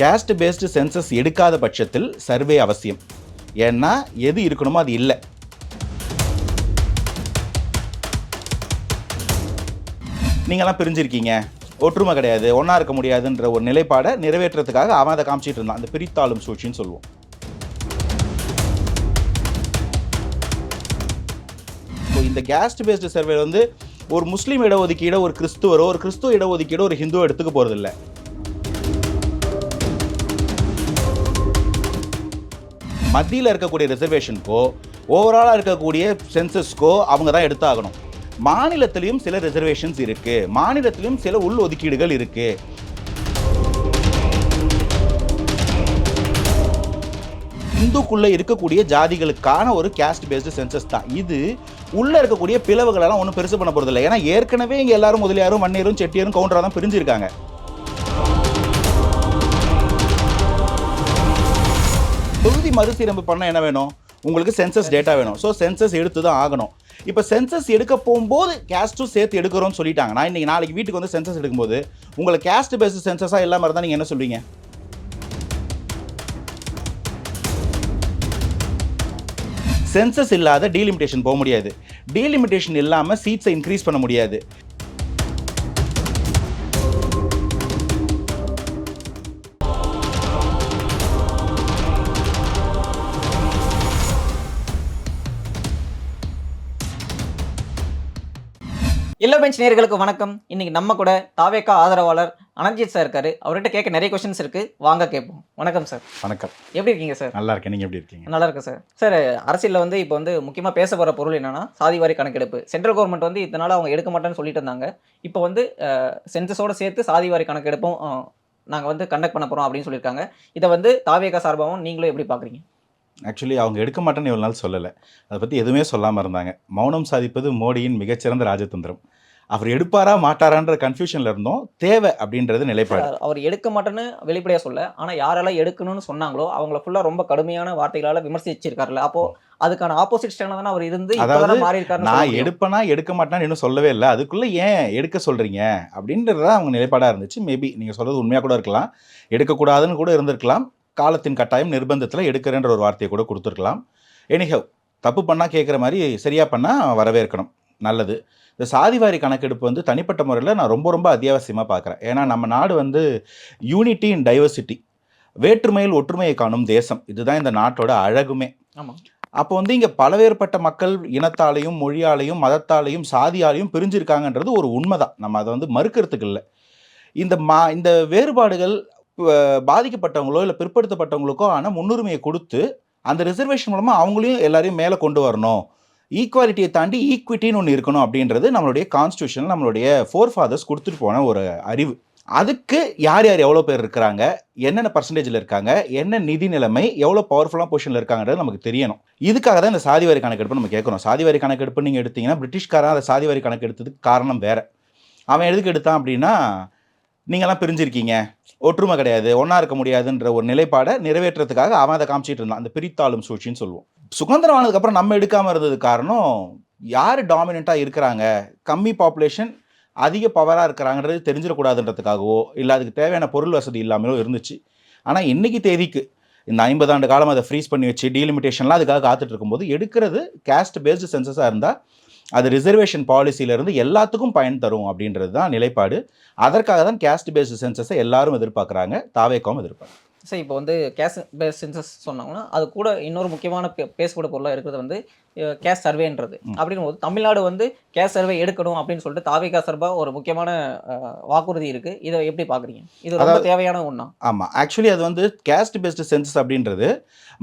Caste based census எடுக்காத பட்சத்தில் survey அவசியம். ஏன்னா எது இருக்கணுமோ அது இல்லை. நீங்களாம் பிரிஞ்சிருக்கீங்க. ஒற்றுமை கிடையாது ஒன்றா இருக்க முடியாதுன்ற ஒரு நிலைப்பாடை நிறைவேற்றுறதுக்காக அவன் அதை காமிச்சிட்டு இருந்தான். அந்த பிரித்தாளும் சூழ்ச்சின்னு சொல்லுவோம். இப்போ இந்த கேஸ்ட் பேஸ்டு சர்வே வந்து ஒரு முஸ்லீம் இடஒதுக்கீடோ ஒரு கிறிஸ்துவரோ ஒரு கிறிஸ்துவ இடஒதுக்கீடோ ஒரு ஹிந்துவோ எடுத்துக்க போகிறதில்ல மத்தியில் இருக்கக்கூடிய ரிசர்வேஷனுக்கோ ஓவராலாக இருக்கக்கூடிய சென்சஸ்க்கோ அவங்க தான் எடுத்தாகணும். மாநிலத்திலையும் சில ரிசர்வேஷன்ஸ் இருக்கு. மாநிலத்திலையும் சில உள் ஒதுக்கீடுகள் இருக்கு. இந்துக்குள்ள இருக்கக்கூடிய ஜாதிகளுக்கான ஒரு கேஸ்ட் பேஸ்டு சென்சஸ் தான். இது உள்ள இருக்கக்கூடிய பிளவுகளெல்லாம் ஒன்றும் பெருசு பண்ண போறதில்லை. ஏன்னா ஏற்கனவே இங்கே எல்லாரும் முதலியாரும் மண்ணீரும் செட்டியரும் கவுண்டராக தான் பிரிஞ்சிருக்காங்க. மறுசீரமைப்பு பண்ண என்ன வேணும்? உங்களுக்கு சென்சஸ் டேட்டா வேணும். ஸோ சென்சஸ் எடுத்து தான் ஆகணும். இப்போ சென்சஸ் எடுக்க போகும்போது கேஸ்ட்டும் சேர்த்து எடுக்கிறோம்னு சொல்லிட்டாங்க நான் இன்னைக்கு நாளைக்கு வீட்டுக்கு வந்து சென்சஸ் எடுக்கும்போது உங்களை கேஸ்ட் பேஸ்ட் சென்சஸாக இல்லாமல் இருந்தால் நீங்கள் என்ன சொல்வீங்க? சென்சஸ் இல்லாத டீலிமிட்டேஷன் போக முடியாது. டீலிமிட்டேஷன் இல்லாமல் சீட்ஸை இன்க்ரீஸ் பண்ண முடியாது. பெஞ்ச் நேயர்களுக்கு வணக்கம். இன்னைக்கு நம்ம கூட தாவேக்கா ஆதரவாளர் அனர்ஜித் சார் இருக்காரு. அவர்கிட்ட கேட்க நிறைய கொஸ்டின்ஸ் இருக்கு. வாங்க கேட்போம். வணக்கம் சார். வணக்கம். எப்படி இருக்கீங்க சார்? நல்லா இருக்கேன். நீங்கள் எப்படி இருக்கீங்க? நல்லா இருக்கு சார். சார் அரசியலில் வந்து இப்போ வந்து முக்கியமாக பேச போகிற பொருள் என்னன்னா சாதிவாரி கணக்கெடுப்பு. சென்ட்ரல் கவர்மெண்ட் வந்து இதனால அவங்க எடுக்க மாட்டேன்னு சொல்லிட்டு இருந்தாங்க. இப்போ வந்து சென்சஸோட சேர்த்து சாதிவாரி கணக்கெடுப்பும் நாங்கள் வந்து கண்டக்ட் பண்ண போகிறோம் அப்படின்னு சொல்லியிருக்காங்க. இதை வந்து தாவேக்கா சார்பாகவும் நீங்களும் எப்படி பார்க்குறீங்க? ஆக்சுவலி அவங்க எடுக்க மாட்டேன்னு இவ்வளோ நாள் சொல்லலை. அதை பற்றி எதுவுமே சொல்லாமல் இருந்தாங்க. மௌனம் சாதிப்பது மோடியின் மிகச்சிறந்த ராஜதந்திரம். அவர் எடுப்பாரா மாட்டாரான்ற கன்ஃபியூஷனில் இருந்தோம். தேவை அப்படின்றது நிலைப்பாடு. அவர் எடுக்க மாட்டேன்னு வெளிப்படையாக சொல்ல. ஆனால் யாரெல்லாம் எடுக்கணும்னு சொன்னாங்களோ அவங்கள ஃபுல்லாக ரொம்ப கடுமையான வார்த்தைகளால் விமர்சிச்சிருக்காருல்ல. அப்போ அதுக்கான ஆப்போசிட் ஸ்டாண்டில் தானே அவர் இருந்து அதாவது மாறி நான். எடுப்பேனா எடுக்க மாட்டேன்னு இன்னும் சொல்லவே இல்லை. அதுக்குள்ளே ஏன் எடுக்க சொல்கிறீங்க அப்படின்றது தான் அவங்க நிலைப்பாடாக இருந்துச்சு. மேபி நீங்கள் சொல்கிறது உண்மையாக கூட இருக்கலாம். எடுக்கக்கூடாதுன்னு கூட இருந்திருக்கலாம். காலத்தின் கட்டாயம் நிர்பந்தத்தில் எடுக்கிறேன்ற ஒரு வார்த்தையை கூட கொடுத்துருக்கலாம். எனிஹவ் தப்பு பண்ணால் கேட்குற மாதிரி சரியாக பண்ணால் வரவேற்கணும். நல்லது. இந்த சாதிவாரி கணக்கெடுப்பு வந்து தனிப்பட்ட முறையில் நான் ரொம்ப ரொம்ப அத்தியாவசியமாக பார்க்குறேன் ஏன்னா நம்ம நாடு வந்து யூனிட்டி இன் டைவர்சிட்டி வேற்றுமையில் ஒற்றுமையை காணும் தேசம். இதுதான் இந்த நாட்டோட அழகுமே. அப்போ வந்து இங்கே பலவேறுபட்ட மக்கள் இனத்தாலையும் மொழியாலையும் மதத்தாலையும் சாதியாலையும் பிரிஞ்சிருக்காங்கன்றது ஒரு உண்மைதான். நம்ம அதை வந்து மறுக்கிறதுக்கு இல்லை. இந்த மா இந்த வேறுபாடுகள் பாதிக்கப்பட்டவங்களோ இல்லை பிற்படுத்தப்பட்டவங்களுக்கோ ஆன முன்னுரிமையை கொடுத்து அந்த ரிசர்வேஷன் மூலமாக அவங்களையும் எல்லாரையும் மேலே கொண்டு வரணும். ஈக்குவாலிட்டியை தாண்டி ஈக்விட்டின்னு ஒன்று இருக்கணும் அப்படின்றது நம்மளுடைய கான்ஸ்டியூஷன் நம்மளுடைய ஃபோர் ஃபாதர்ஸ் கொடுத்துட்டு போன ஒரு அறிவு. அதுக்கு யார் யார் எவ்வளோ பேர் இருக்கிறாங்க? என்னென்ன பர்சன்டேஜில் இருக்காங்க? என்ன நிதி நிலைமை? எவ்வளோ பவர்ஃபுல்லாக பொசிஷனில் இருக்காங்கிறது நமக்கு தெரியணும். இதுக்காக தான் இந்த சாதி வரி கணக்கெடுப்பு நம்ம கேட்குறோம். சாதிவாரி கணக்கெடுப்பு நீங்கள் எடுத்தீங்கன்னா பிரிட்டிஷ்காரன் அதை சாதி வரி கணக்கெடுத்ததுக்கு காரணம் வேறு. அவன் எதுக்கு எடுத்தான் அப்படின்னா நீங்களாம் பிரிஞ்சிருக்கீங்க. ஒற்றுமை கிடையாது. ஒன்றா இருக்க முடியாதுன்ற ஒரு நிலைப்பாடை நிறைவேற்றுறதுக்காக அவன் அதை காமிச்சிட்டு இருந்தான். அந்த பிரித்தாளும் சூழ்ச்சின்னு சொல்லுவோம். சுதந்திரம் ஆனதுக்கப்புறம் நம்ம எடுக்காமல் இருந்தது காரணம் யார் டாமினண்ட்டாக இருக்கிறாங்க? கம்மி பாப்புலேஷன் அதிக பவராக இருக்கிறாங்கன்றது தெரிஞ்சிடக்கூடாதுன்றதுக்காகவோ இல்லை அதுக்கு தேவையான பொருள் வசதி இல்லாமலோ இருந்துச்சு. ஆனால் இன்றைக்கி தேதிக்கு இந்த ஐம்பது ஆண்டு காலம் அதை ஃப்ரீஸ் பண்ணி வச்சு டீலிமிட்டேஷன்லாம் அதுக்காக காத்துட்டு இருக்கும்போது எடுக்கிறது கேஸ்ட் பேஸ்டு சென்சஸாக இருந்தால் அது ரிசர்வேஷன் பாலிசியிலேருந்து எல்லாத்துக்கும் பயன் தரும் அப்படின்றது தான் நிலைப்பாடு. அதற்காக தான் கேஸ்ட் பேஸ்டு சென்சஸை எல்லாரும் எதிர்பார்க்குறாங்க. தாவேக்காவும் எதிர்பார்க்குறாங்க. சரி இப்போ வந்து கேஸ் பேஸ் சென்சஸ் சொன்னாங்கன்னா அது கூட இன்னொரு முக்கியமான பேசக்கூட பொருளாக இருக்கிறது வந்து கேஸ் சர்வேன்றது. அப்படின்னும் போது தமிழ்நாடு வந்து கேஸ் சர்வே எடுக்கணும் அப்படின்னு சொல்லிட்டு தாவிகா சார்பாக ஒரு முக்கியமான வாக்குறுதி இருக்கு. இதை எப்படி பார்க்குறீங்க இது ரொம்ப தேவையான ஒன்றா ஆமாம் ஆக்சுவலி அது வந்து கேஸ்ட் பேஸ்டு சென்சஸ் அப்படின்றது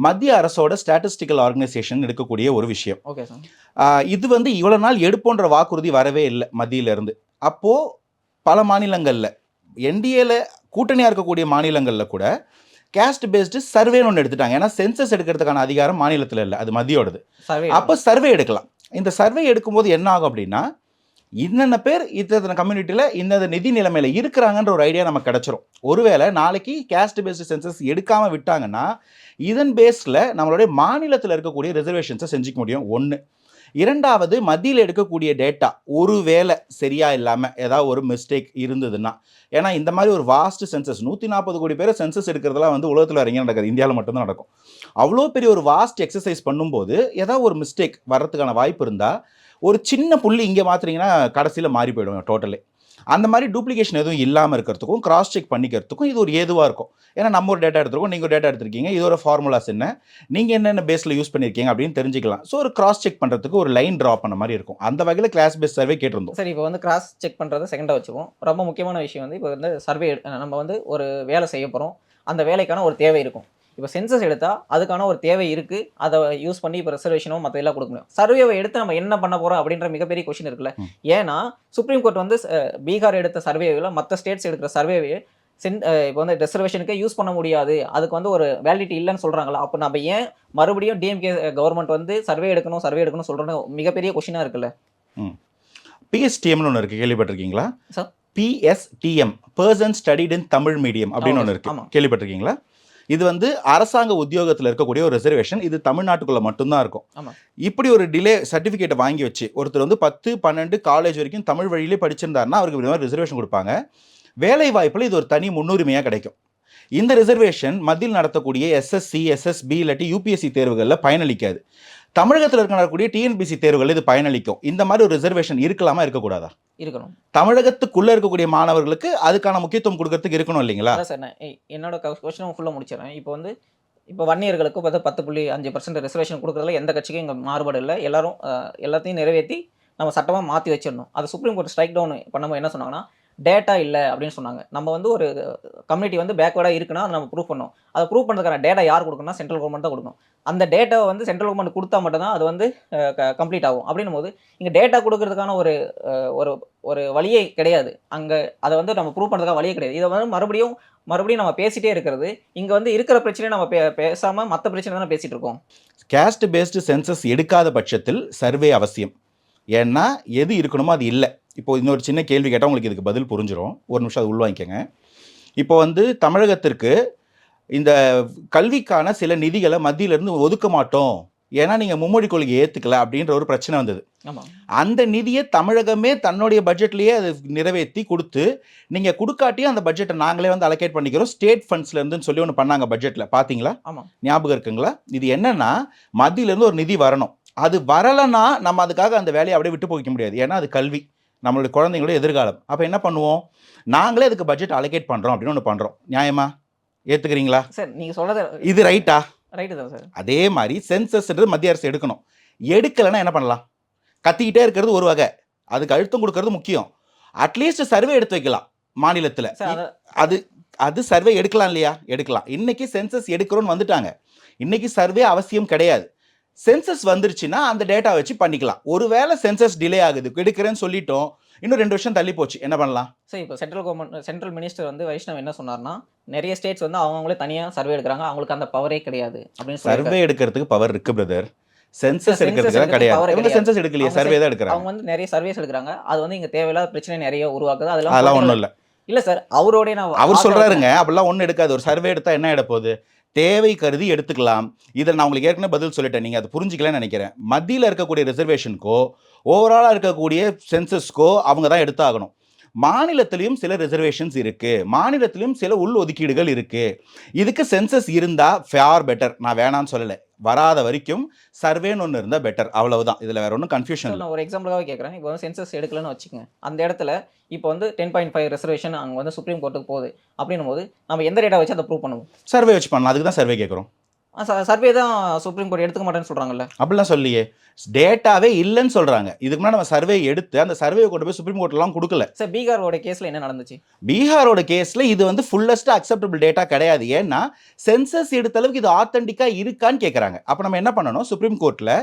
மத்திய அரசோட ஸ்டாட்டிஸ்டிக்கல் ஆர்கனைசேஷன் எடுக்கக்கூடிய ஒரு விஷயம். Okay sir. இது வந்து இவ்வளோ நாள் எடுப்போன்ற வாக்குறுதி வரவே இல்லை மத்தியிலேருந்து. அப்போது பல மாநிலங்களில் என்டிஏல கூட்டணியாக இருக்கக்கூடிய மாநிலங்களில் கூட கேஸ்ட் பேஸ்டு சர்வேன்னு ஒன்று எடுத்துட்டாங்க. ஏன்னா சென்சஸ் எடுக்கிறதுக்கான அதிகாரம் மாநிலத்தில் இல்லை. அது மத்தியோடது. சர்வே அப்போ சர்வே எடுக்கலாம். இந்த சர்வே எடுக்கும்போது என்ன ஆகும் அப்படின்னா இன்னென்ன பேர் இத்தனை கம்யூனிட்டியில் இந்த நிதி நிலைமையில இருக்கிறாங்கன்ற ஒரு ஐடியா நமக்கு கிடைச்சிரும். ஒருவேளை நாளைக்கு கேஸ்ட் பேஸ்டு சென்சஸ் எடுக்காம விட்டாங்கன்னா இதன் பேஸில் நம்மளுடைய மாநிலத்தில் இருக்கக்கூடிய ரிசர்வேஷன்ஸை செஞ்சுக்க முடியும். ஒன்று இரண்டாவது மத்தியில் எடுக்கக்கூடிய டேட்டா ஒருவேளை சரியா இல்லாமல் ஏதாவது ஒரு மிஸ்டேக் இருந்ததுன்னா. ஏன்னா இந்த மாதிரி ஒரு வாஸ்ட் சென்சஸ் நூற்றி நாற்பது கோடி பேர் சென்சஸ் எடுக்கிறதுலாம் வந்து உலகத்தில் வேற எங்கேயும் நடக்காது. இந்தியாவில் மட்டும்தான் நடக்கும். அவ்வளோ பெரிய ஒரு வாஸ்ட் எக்ஸசைஸ் பண்ணும்போது ஏதாவது ஒரு மிஸ்டேக் வர்றதுக்கான வாய்ப்பு இருந்தால் ஒரு சின்ன புள்ளி இங்கே மாற்றுறீங்கன்னா கடைசியில் மாறி போயிடும் டோட்டலே அந்த மாதிரி டூப்ளிகேஷன் எதுவும் இல்லாமல் இருக்கிறதுக்கும் கிராஸ் செக் பண்ணிக்கிறதுக்கும் இது ஒரு ஏதுவாக இருக்கும். ஏன்னா நம்ம ஒரு டேட்டா எடுத்துருக்கோம் நீங்கள் ஒரு டேட்டா எடுத்திருக்கீங்க இதோட ஃபார்முலாஸ் என்ன நீங்கள் என்னென்ன பேஸில் யூஸ் பண்ணியிருக்கீங்க அப்படின்னு தெரிஞ்சுக்கலாம். ஸோ ஒரு கிராஸ் செக் பண்ணுறதுக்கு ஒரு லைன் ட்ரா பண்ண மாதிரி இருக்கும். அந்த வகையில் கிளாஸ் பேஸ் சர்வே கேட்டிருந்தோம். சரி இப்போ வந்து கிராஸ் செக் பண்ணுறதை செகண்டாக வச்சுப்போம் ரொம்ப முக்கியமான விஷயம் வந்து இப்போ வந்து சர்வே நம்ம வந்து ஒரு வேலை செய்ய போகிறோம் அந்த வேலைக்கான ஒரு தேவை இருக்கும். இப்போ சென்சஸ் எடுத்தால் அதுக்கான ஒரு தேவை இருக்குது அதை யூஸ் பண்ணி இப்போ ரிசர்வேஷனோ மற்ற எல்லாம் கொடுக்க முடியும். சர்வேவை எடுத்து நம்ம என்ன பண்ண போகிறோம் அப்படின்ற மிகப்பெரிய கொஷின் இருக்குல்ல. ஏன்னா சுப்ரீம் கோர்ட் வந்து பீகார் எடுத்த சர்வேவில் மற்ற ஸ்டேட்ஸ் எடுக்கிற சர்வேவே சென் இப்போ வந்து ரிசர்வேஷனுக்கு யூஸ் பண்ண முடியாது. அதுக்கு வந்து ஒரு வேலிடிட்டி இல்லைன்னு சொல்கிறாங்களா அப்போ நம்ம ஏன் மறுபடியும் டிஎம்கே கவர்மெண்ட் வந்து சர்வே எடுக்கணும் சர்வே எடுக்கணும் சொல்கிறோன்னு மிகப்பெரிய கொஷினாக இருக்குல்ல. பிஎஸ்டிஎம்னு ஒன்று இருக்குது கேள்விப்பட்டிருக்கீங்களா? PSTM person studied in Tamil medium அப்படின்னு ஒன்று இருக்கு. கேள்விப்பட்டிருக்கீங்களா? இது வந்து அரசாங்க உத்தியோகத்தில் இருக்கக்கூடிய ஒரு ரிசர்வேஷன் இது தமிழ்நாட்டுக்குள்ள மட்டும்தான் இருக்கும். இப்படி ஒரு டிலே சர்டிஃபிகேட்டை வாங்கி வச்சு ஒருத்தர் வந்து பத்து பன்னெண்டு காலேஜ் வரைக்கும் தமிழ் வழியிலே படிச்சிருந்தாருன்னா அவருக்கு மாதிரி ரிசர்வேஷன் கொடுப்பாங்க. வேலை வாய்ப்பில் இது ஒரு தனி முன்னுரிமையாக கிடைக்கும். இந்த ரிசர்வேஷன் மத்தியில் நடத்தக்கூடிய எஸ்எஸ்சி எஸ்எஸ்பி இல்லாட்டி யூபிஎஸ்சி தேர்வுகளில் பயனளிக்காது. தமிழகத்தில் இருக்க நடக்கக்கூடிய டிஎன்பிசி தேர்வுகள் இது பயனளிக்கும். இந்த மாதிரி ஒரு ரிசர்வேஷன் இருக்கலாமா இருக்கக்கூடாதா? இருக்கணும். தமிழகத்துக்குள்ள இருக்கக்கூடிய மாணவர்களுக்கு அதுக்கான முக்கியத்துவம் கொடுக்கறதுக்கு இருக்கணும் இல்லைங்களா? சார் என்னோட கொஸ்டினும் ஃபுல்லாக முடிச்சிடறேன். இப்போ வந்து இப்போ வன்னியர்களுக்கு பார்த்து பத்து புள்ளி அஞ்சு பர்சன்ட் ரிசர்வேஷன் கொடுக்குறதுல எந்த கட்சிக்கும் இங்கே மாறுபாடு இல்லை. எல்லாரும் எல்லாத்தையும் நிறைவேற்றி நம்ம சட்டமாக மாற்றி வச்சிடணும். அது சுப்ரீம் கோர்ட் ஸ்ட்ரைக் டவுன் பண்ணும்போது என்ன சொன்னாங்கன்னா டேட்டா இல்லை அப்படின்னு சொன்னாங்க. நம்ம வந்து ஒரு கம்யூனிட்டி வந்து பேக்வேர்டாக இருக்குன்னா அதை நம்ம ப்ரூவ் பண்ணோம் அதை ப்ரூவ் பண்ணுறதுக்கான டேட்டா யார் கொடுக்கணும்னா சென்ட்ரல் கவர்மெண்ட் தான் கொடுக்கணும். அந்த டேட்டாவை வந்து சென்ட்ரல் கவர்மெண்ட் கொடுத்தா மட்டும்தான் அது வந்து கம்ப்ளீட் ஆகும். அப்படின்னும் போது இங்கே டேட்டா கொடுக்கறதுக்கான ஒரு ஒரு ஒரு வழியே கிடையாது. அங்கே அதை வந்து நம்ம ப்ரூவ் பண்ணுறதுக்கான வழியே கிடையாது. இதை வந்து மறுபடியும் மறுபடியும் நம்ம பேசிட்டே இருக்கிறது. இங்கே வந்து இருக்கிற பிரச்சனையை நம்ம பே பேசாமல் மற்ற பிரச்சனை தானே பேசிகிட்டு இருக்கோம். கேஸ்ட் பேஸ்டு சென்சஸ் எடுக்காத பட்சத்தில் சர்வே அவசியம். ஏன்னா எது இருக்கணுமோ அது இல்லை. இப்போ இன்னொரு சின்ன கேள்வி கேட்டால் உங்களுக்கு இதுக்கு பதில் புரிஞ்சிடும் ஒரு நிமிஷம் அது உள்வாங்கிக்கங்க. இப்போ வந்து தமிழகத்திற்கு இந்த கல்விக்கான சில நிதிகளை மத்தியிலிருந்து ஒதுக்க மாட்டோம். ஏன்னா நீங்கள் மும்மொழி கொள்கையை ஏற்றுக்கல அப்படின்ற ஒரு பிரச்சனை வந்தது. அந்த நிதியை தமிழகமே தன்னுடைய பட்ஜெட்லேயே அது நிறைவேற்றி கொடுத்து நீங்கள் கொடுக்காட்டியும் அந்த பட்ஜெட்டை நாங்களே வந்து அலோகேட் பண்ணிக்கிறோம். ஸ்டேட் ஃபண்ட்ஸ்லேருந்துன்னு சொல்லி ஒன்று பண்ணாங்க பட்ஜெட்டில் பார்த்தீங்களா ஞாபகம் இருக்குங்களா? இது என்னன்னா மத்தியிலேருந்து ஒரு நிதி வரணும். அது வரலைன்னா நம்ம அதுக்காக அந்த வேலையை அப்படியே விட்டு போய்க்க முடியாது. ஏன்னா அது கல்வி. நம்மளுடைய குழந்தைங்களோட எதிர்காலம். அப்போ என்ன பண்ணுவோம்? நாங்களே அதுக்கு பட்ஜெட் அலோகேட் பண்ணுறோம் அப்படின்னு ஒன்று பண்ணுறோம் நியாயமா? ஏற்றுக்கிறீங்களா சார் நீங்கள் சொல்கிறது இது ரைட்டா ரைட்டு தான் சார். அதே மாதிரி சென்சஸ்ன்றது மத்திய அரசு எடுக்கணும். எடுக்கலைன்னா என்ன பண்ணலாம்? கத்திக்கிட்டே இருக்கிறது ஒரு வகை. அதுக்கு அழுத்தம் கொடுக்கறது முக்கியம். அட்லீஸ்ட் சர்வே எடுத்து வைக்கலாம் மாநிலத்தில். அது அது சர்வே எடுக்கலாம் இல்லையா? எடுக்கலாம். இன்னைக்கு சென்சஸ் எடுக்கிறோன்னு வந்துட்டாங்க. இன்னைக்கு சர்வே அவசியம் கிடையாது. சென்சஸ் வந்துருச்சுன்னா அந்த டேட்டா வச்சு பண்ணிக்கலாம். ஒருவேளை சென்சஸ் டிலே ஆகுது எடுக்கிறேன்னு சொல்லிட்டோம் இன்னும் ரெண்டு வருஷம் தள்ளி போச்சு. என்ன பண்ணலாம்? சார் இப்போ சென்ட்ரல் கவர்மெண்ட் சென்ட்ரல் மினிஸ்டர் வந்து வைஷ்ணவ் என்ன சொன்னார்னா நிறைய ஸ்டேட்ஸ் வந்து அவங்களே தனியாக சர்வே எடுக்கிறாங்க அவங்களுக்கு அந்த பவரே கிடையாது அப்படின்னு சர்வே எடுக்கிறதுக்கு பவர் இருக்கு பிரதர் சென்சஸ் எடுக்கிறதுக்கு கிடையாது. இவங்க. சென்சஸ் எடுக்கலையே? சர்வே தான் எடுக்கிறாங்க. அவங்க வந்து நிறைய சர்வேஸ் எடுக்கிறாங்க. அது வந்து இங்கே தேவையில்லாத பிரச்சனை நிறைய உருவாக்குது. அதெல்லாம் அதெல்லாம் ஒன்றும் இல்லை. இல்லை சார் அவரோடய நான் அவர் சொல்றாருங்க அப்படிலாம் ஒன்றும் எடுக்காது. ஒரு சர்வே எடுத்தா என்ன எட போகுது தேவை கருதி எடுத்துக்கலாம். இதில் நான் உங்களுக்கு ஏற்கனவே பதில் சொல்லிட்டேன். நீங்கள் அது புரிஞ்சிக்கலன்னு நினைக்கிறேன். மத்தியில் இருக்கக்கூடிய ரிசர்வேஷனுக்கோ ஓவராலாக இருக்கக்கூடிய சென்சஸ்க்கோ அவங்க தான் எடுத்தாகணும். மாநிலத்திலையும் சில ரிசர்வேஷன்ஸ் இருக்குது மாநிலத்திலையும் சில உள் ஒதுக்கீடுகள் இருக்குது இதுக்கு சென்சஸ் இருந்தால் ஃபேர் பெட்டர் நான் வேணான்னு சொல்லலை. வராத வரைக்கும் சர்வேன்னு ஒன்று இருந்தால் பெட்டர் அவ்வளவுதான். இதில் வேற ஒன்றும் கன்ஃபியூஷன் நான் ஒரு எக்ஸாம்பிளாக கேட்குறேன் இப்போ வந்து சென்சஸ் எடுக்கலன்னு வச்சுக்கோங்க. அந்த இடத்துல இப்போ வந்து டென் பாயிண்ட் ஃபைவ் ரிசர்வேஷன் அங்கே வந்து சுப்ரீம் கோர்ட்டுக்கு போகுது. அப்படின்னும் போது நம்ம எந்த டேட்டா வச்சு அதை ப்ரூவ் பண்ணுவோம்? சர்வே வச்சு பண்ணலாம். அதுக்கு தான் சர்வே கேட்குறோம் சர்வே தான் சுப்ரீம் கோர்ட் எடுத்துக்க மாட்டேன்னு சொல்கிறாங்கல்ல அப்படிலாம் சொல்லியே. டேட்டாவே இல்லைன்னு சொல்றாங்க. இதுக்கு முன்னாடி நம்ம சர்வே எடுத்து அந்த சர்வே கொண்டு போய் சுப்ரீம் கோர்ட்லாம் கொடுக்கல. சார் பீகாரோட கேஸில் என்ன நடந்துச்சு? பீகாரோட கேஸ்ல இது வந்து ஃபுல்லஸ்ட் அக்செப்டபிள் டேட்டா கிடையாது. ஏன்னா சென்சஸ் எடுத்த அளவுக்கு இது ஆத்தென்டிக்கா இருக்கான்னு கேட்குறாங்க அப்போ நம்ம என்ன பண்ணணும்? சுப்ரீம் கோர்ட்ல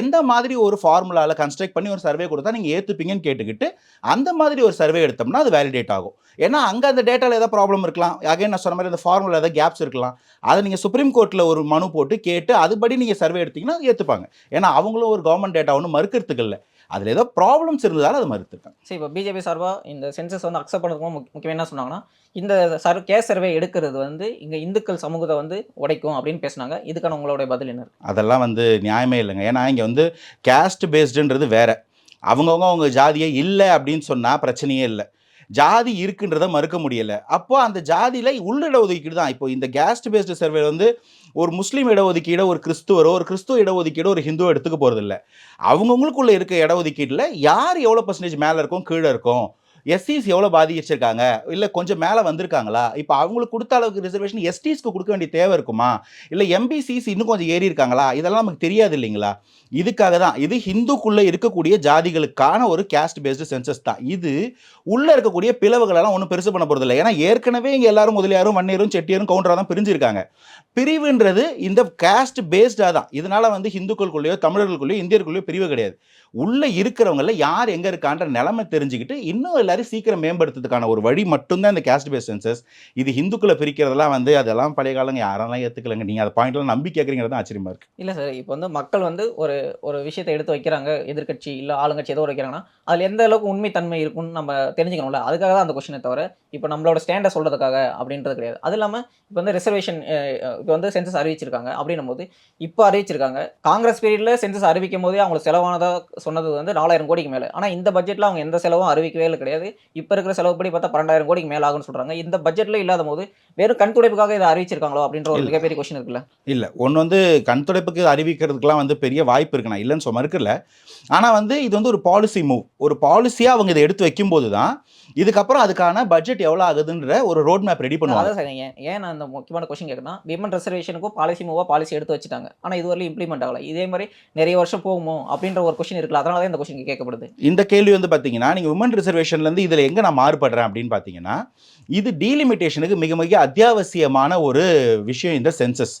எந்த மாதிரி ஒரு ஃபார்முலாவில் கன்ஸ்ட்ரக்ட் பண்ணி ஒரு சர்வே கொடுத்தா நீங்க ஏத்துப்பீங்கன்னு கேட்டுக்கிட்டு அந்த மாதிரி ஒரு சர்வே எடுத்தோம்னா அது வேலிடேட் ஆகும். ஏன்னா அங்க அந்த டேட்டால ஏதாவது ப்ராப்ளம் இருக்கலாம். அகைன் நான் சொன்ன மாதிரி அந்த ஃபார்முலா ஏதாவது கேப்ஸ் இருக்கலாம். அதை நீங்க சுப்ரீம் கோர்ட்ல ஒரு மனு போட்டு கேட்டு அதுபடி நீங்க சர்வே எடுத்தீங்கன்னா ஏத்துப்பாங்க. ஏன்னா அவங்களும் ஒரு கவர்மெண்ட் டேட்டா ஒன்றும் மறுக்கிறதுக்கு இல்லை. அதில் ஏதோ ப்ராப்ளம்ஸ் இருந்ததால் அதை மறுத்துருக்காங்க சரி இப்போ பிஜேபி சார்பாக இந்த சென்சஸ் வந்து அக்செப்ட் பண்ணுறதுக்கு முக் முக்கியம் என்ன சொன்னாங்கன்னா இந்த சர் கேஸ் சர்வே எடுக்கிறது வந்து இங்கே இந்துக்கள் சமூகத்தை வந்து உடைக்கும் அப்படின்னு பேசுனாங்க. இதுக்கான உங்களுடைய பதில் என்ன? அதெல்லாம் வந்து நியாயமே இல்லைங்க. ஏன்னா இங்கே வந்து கேஸ்ட் பேஸ்டுன்றது வேற. அவங்கவுங்க அவங்க ஜாதியே இல்லை அப்படின்னு சொன்னால் பிரச்சனையே இல்லை. ஜாதி இருக்குன்றதை மறுக்க முடியலை. அப்போ அந்த ஜாதியில் உள்ள இடஒதுக்கீடு தான். இப்போ இந்த கேஸ்ட் பேஸ்டு சர்வே வந்து ஒரு முஸ்லீம் இடஒதுக்கீடோ ஒரு கிறிஸ்துவரோ ஒரு கிறிஸ்துவ இடஒதுக்கீடோ ஒரு ஹிந்துவோ எடுத்துக்க போகிறது இல்லை அவங்கவுங்களுக்குள்ள இருக்க இடஒதுக்கீட்டில் யார் எவ்வளோ பர்சன்டேஜ் மேலே இருக்கும் கீழே இருக்கும்? எஸ்சிஸ் எவ்வளோ பாதிச்சிருக்காங்க? இல்லை கொஞ்சம் மேலே வந்திருக்காங்களா? இப்போ அவங்களுக்கு கொடுத்த அளவுக்கு ரிசர்வேஷன் எஸ்டிஸ்க்கு கொடுக்க வேண்டிய தேவை இருக்குமா? இல்லை எம்பிசிஸ் இன்னும் கொஞ்சம் ஏறி இருக்காங்களா? இதெல்லாம் நமக்கு தெரியாது இல்லைங்களா? இதுக்காக தான் இது ஹிந்துக்குள்ளே இருக்கக்கூடிய ஜாதிகளுக்கான ஒரு கேஸ்ட் பேஸ்டு சென்சஸ் தான். இது உள்ளே இருக்கக்கூடிய பிளவுகளெல்லாம் ஒன்றும் பெருசு பண்ண போகிறதில்ல ஏன்னா ஏற்கனவே இங்கே எல்லாரும் முதலியாரும் வன்னியரும் செட்டியரும் கவுண்டராக தான் பிரிஞ்சிருக்காங்க. பிரிவுன்றது இந்த கேஸ்ட் பேஸ்டாக தான். இதனால் வந்து ஹிந்துக்களுக்குள்ளேயோ தமிழர்களுக்குள்ளேயோ இந்தியர்களுக்குள்ளேயோ பிரிவு கிடையாது. உள்ளே இருக்கிறவங்கள யார் எங்கே இருக்கான்ற நிலைமை தெரிஞ்சுக்கிட்டு இன்னும் எல்லாரும் சீக்கிரம் மேம்படுத்துறதுக்கான ஒரு வழி மட்டும்தான் இந்த கேஸ்ட் பேஸ் சென்சஸ் இது ஹிந்துக்களை பிரிக்கிறதெல்லாம் வந்து அதெல்லாம் பழைய காலங்க யாரெல்லாம் ஏற்றுக்கலங்க நீங்கள் அந்த பாயிண்ட்லாம் நம்பி கேட்குறீங்கிறது தான் ஆச்சரியமா இல்லை சார் இப்போ வந்து மக்கள் வந்து ஒரு ஒரு விஷயத்தை எடுத்து வைக்கிறாங்க எதிர்க்கட்சி இல்லை ஆளுங்கட்சி ஏதோ வைக்கிறாங்கன்னா அதில் எந்த அளவுக்கு உண்மைத்தன்மை இருக்கும்னு நம்ம தெரிஞ்சுக்கணும்ல? அதுக்காக தான் அந்த கொஷினை தவிர இப்போ நம்மளோட ஸ்டாண்டை சொல்கிறதுக்காக அப்படின்றது கிடையாது. அது இல்லாமல் இப்போ வந்து ரிசர்வேஷன் இப்போ வந்து சென்சஸ் அறிவிச்சிருக்காங்க அப்படின்னும் போது இப்போ அறிவிச்சிருக்காங்க. காங்கிரஸ் பீரியடில் சென்சஸ் அறிவிக்கும் போதே அவங்களுக்கு செலவானதாக சொன்னது வந்து நாலாயிரம் கோடிக்கு மேலே. ஆனால் இந்த பட்ஜெட்டில் அவங்க எந்த செலவும் அறிவிக்கவே இல்லை கிடையாது. இப்போ இருக்கிற செலவுப்படி பார்த்தா பன்னெண்டாயிரம் கோடிக்கு மேலே ஆகும்னு சொல்கிறாங்க இந்த பட்ஜெட்டில் இல்லாத போது வெறும் கண் துடைப்புக்காக இதை அறிவிச்சிருக்காங்களோ அப்படின்ற ஒரு. மிகப்பெரிய கொஷின் இருக்குல்ல? இல்லை. ஒன்று வந்து கண் துடைப்புக்கு அறிவிக்கிறதுக்கெலாம் வந்து பெரிய வாய்ப்பு இருக்கு. நான் இல்லைன்னு சொல்ல மறுக்கல. ஆனால் வந்து இது வந்து ஒரு பாலிசி மூவ் ஒரு பாலிசியாக அவங்க இதை எடுத்து வைக்கும்போது தான் இதுக்கப்புறம் அதுக்கான பட்ஜெட் எவ்வளோ ஆகுதுன்ற ஒரு ரோட் மேப் ரெடி பண்ணுவாங்க. அதான் சார் ஏன் நான் அந்த முக்கியமான கொஸ்டின் கேட்குறேன் விமன் ரிசர்வேஷனுக்கும் பாலிசி மூவாக பாலிசி எடுத்து வச்சுட்டாங்க. ஆனால் இதுவரையும் இம்ப்ளிமெண்ட் ஆகல. இதே மாதிரி நிறைய வருஷம் போகுமோ அப்படின்ற ஒரு கொஸ்டின் இருக்குல்ல அதனால தான் இந்த கொஸ்டின் கேட்கப்படுது. இந்த கேள்வி வந்து பார்த்தீங்கன்னா நீங்கள் உமன் ரிசர்வேஷன்லேருந்து இதில் எங்கே நான் மாறுபடுறேன் அப்படின்னு பார்த்தீங்கன்னா இது டீலிமிட்டேஷனுக்கு மிக மிக அத்தியாவசியமான ஒரு விஷயம் இந்த சென்சஸ்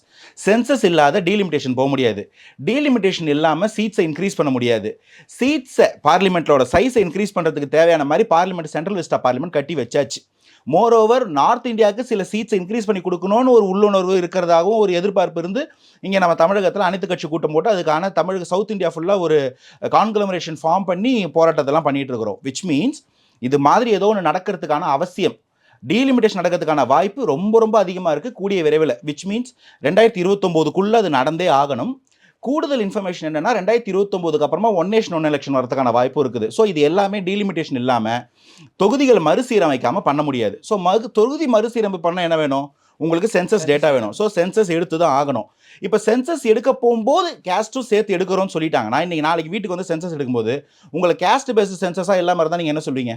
சென்சஸ் இல்லாத டீலிமிட்டேஷன் போக முடியாது. டீலிமிட்டேஷன் இல்லாமல் சீட்ஸை இன்க்ரீஸ் பண்ண முடியாது. சீட்ஸை பார்லிமெண்ட்டோட சைஸை இன்க்ரீஸ் பண்ணுறதுக்கு தேவையான மாதிரி parliament central list of parliament கட்டி வச்சாச்சு. மோரோவர் நார்த் இந்தியாவுக்கு சில சீட்ஸ் இன்க்ரீஸ் பண்ணி கொடுக்கணும்னு ஒரு உள்ளுணர்வு இருக்கிறதாகவும் ஒரு எதிர்பார்ப்பு இருந்து இங்கே நம்ம தமிழகத்தில் அனைத்து கட்சி கூட்டம் போட்டு அதுக்கான தமிழக சவுத் இந்தியா ஃபுல்லாக ஒரு கான்கிளமரேஷன் ஃபார்ம் பண்ணி போராட்டத்தெல்லாம் பண்ணிட்டு இருக்கிறோம். விச் மீன்ஸ் இது மாதிரி ஏதோ ஒன்று நடக்கிறதுக்கான அவசியம். டீலிமிட்டேஷன் நடக்கிறதுக்கான வாய்ப்பு ரொம்ப ரொம்ப அதிகமாக இருக்குது கூடிய விரைவில். விச் மீன்ஸ் ரெண்டாயிரத்தி இருபத்தொம்போதுக்குள்ளே அது நடந்தே ஆகணும். கூடுதல் இன்ஃபர்மேஷன் என்னன்னா ரெண்டாயிரத்தி இருபத்தொம்போதுக்கு அப்புறமா ஒன் நேஷன் ஒன் எலெக்ஷன் வரதுக்கான வாய்ப்பு இருக்குது. ஸோ இது எல்லாமே டீலிமிட்டேஷன் இல்லாமல் தொகுதிகளை மறுசீரமைக்காமல் பண்ண முடியாது. ஸோ மறு தொகுதி மறுசீரமைப்பு பண்ண என்ன வேணும்? உங்களுக்கு சென்சஸ் டேட்டா வேணும். ஸோ சென்சஸ் எடுத்து தான் ஆகணும். இப்போ சென்சஸ் எடுக்க போகும்போது கேஸ்ட்டும் சேர்த்து எடுக்கிறோம்னு சொல்லிட்டாங்க நான் இன்னைக்கு நாளைக்கு வீட்டுக்கு வந்து சென்சஸ் எடுக்கும்போது உங்களை கேஸ்ட் பேஸ்ட் சென்சஸாக இல்லாமல் இருந்தால் நீங்கள் என்ன சொல்வீங்க?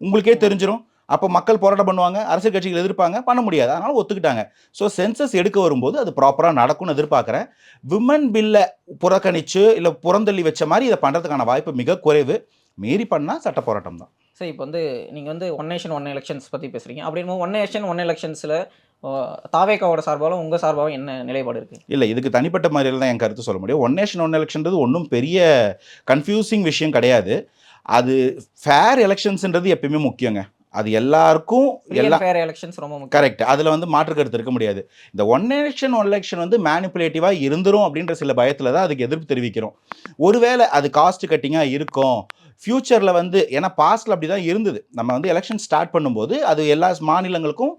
உங்களுக்கே தெரிஞ்சிடும் அப்போ மக்கள் போராட்டம் பண்ணுவாங்க அரசியல் கட்சிகள் எதிர்ப்பாங்க பண்ண முடியாது. அதனால ஒத்துக்கிட்டாங்க. ஸோ சென்சஸ் எடுக்க வரும்போது அது ப்ராப்பராக நடக்கும்னு எதிர்பார்க்குறேன். விமன் பில்லை புறக்கணிச்சு இல்லை புறந்தள்ளி வச்ச மாதிரி இதை பண்ணுறதுக்கான வாய்ப்பு மிக குறைவு. மீறி பண்ணால் சட்ட போராட்டம் தான். சரி இப்போ வந்து நீங்கள் வந்து ஒன் நேஷன் ஒன் எலெக்ஷன்ஸ் பற்றி பேசுகிறீங்க அப்படின்னும் ஒன் நேஷன் ஒன் எலெக்ஷன்ஸில் தாவேக்காவோட சார்பாலும் உங்கள் சார்பாகவும் என்ன நிலைப்பாடு இருக்குது இல்லை இதுக்கு தனிப்பட்ட முறையில் தான் என் கருத்து சொல்ல முடியும். ஒன் நேஷன் ஒன் எலெக்ஷன்றது ஒன்றும் பெரிய கன்ஃபியூசிங் விஷயம் கிடையாது. அது ஃபேர் எலெக்ஷன்ஸ்ன்றது எப்பயுமே முக்கியங்க. அது எல்லாருக்கும் எல்லா எலெக்ஷன்ஸ் ரொம்ப கரெக்ட் அதில் வந்து மாற்று கருத்து இருக்க முடியாது. இந்த ஒன் எலெக்ஷன் ஒன் எலெக்ஷன் வந்து மேனிப்புலேட்டிவாக இருந்துரும் அப்படின்ற சில பயத்தில் தான் அதுக்கு எதிர்ப்பு தெரிவிக்கிறோம். ஒருவேளை அது காஸ்ட் கட்டிங்காக இருக்கும். ஃப்யூச்சரில் வந்து ஏன்னா பாஸ்டில் அப்படி தான் இருந்தது. நம்ம வந்து எலெக்ஷன் ஸ்டார்ட் பண்ணும்போது அது எல்லா மாநிலங்களுக்கும்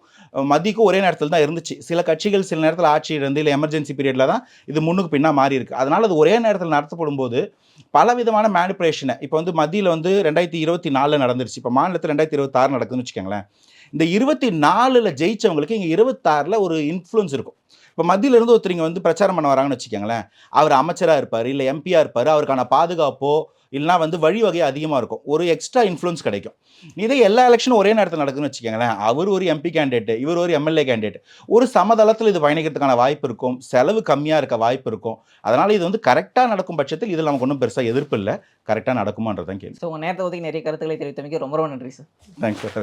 மதிக்கும் ஒரே நேரத்தில் தான் இருந்துச்சு. சில கட்சிகள் சில நேரத்தில் ஆட்சி இருந்து இல்லை எமர்ஜென்சி பீரியடில் தான் இது முன்னுக்கு பின்னா மாறி இருக்குது அதனால் அது ஒரே நேரத்தில் நடத்தப்படும் போது பல விதமான மேனிப்புலேஷனை இப்போ வந்து மத்தியில் வந்து ரெண்டாயிரத்தி இருபத்தி நாலில் நடந்துருச்சு. இப்போ மாநிலத்தில் ரெண்டாயிரத்தி இருபத்தாறு நடக்குதுன்னு வச்சுக்கோங்களேன். இந்த இருபத்தி நாலில் ஜெயிச்சவங்களுக்கு இங்கே இருபத்தாறில் ஒரு இன்ஃப்ளூயன்ஸ் இருக்கும். இப்போ மத்தியில இருந்து ஒருத்தர் இங்க வந்து பிரச்சாரம் பண்ண வராங்கன்னு வச்சுக்கோங்களேன். அவர் அமைச்சராக இருப்பார் இல்லை எம்பியாக இருப்பார் அவருக்கான பாதுகாப்போ இல்லைனா வந்து வழிவகை அதிகமாக இருக்கும். ஒரு எக்ஸ்ட்ரா இன்ஃப்ளூயன்ஸ் கிடைக்கும். இதே எல்லா எலெக்ஷனும் ஒரே நேரத்தில் நடக்குதுன்னு வச்சுக்கோங்களேன். அவர் ஒரு எம்பி கேண்டிடேட் இவர் ஒரு எம்எல்ஏ கேண்டிடேட் ஒரு சமதளத்தில் இது பயணிக்கிறதுக்கான வாய்ப்பு இருக்கும். செலவு கம்மியாக இருக்க வாய்ப்பு இருக்கும். அதனால் இது வந்து கரெக்டாக நடக்கும் பட்சத்தில் இதில் நமக்கு ஒன்றும் பெருசாக எதிர்ப்பு இல்லை. கரெக்டாக நடக்குமான்றதான் கேள்வி. ஸோ உங்கள் நேரத்தை ஒதுக்கி நிறைய கருத்துக்களை தெரிவித்தமைக்கு ரொம்ப ரொம்ப நன்றி சார் தேங்க்ஸ் ஃபார்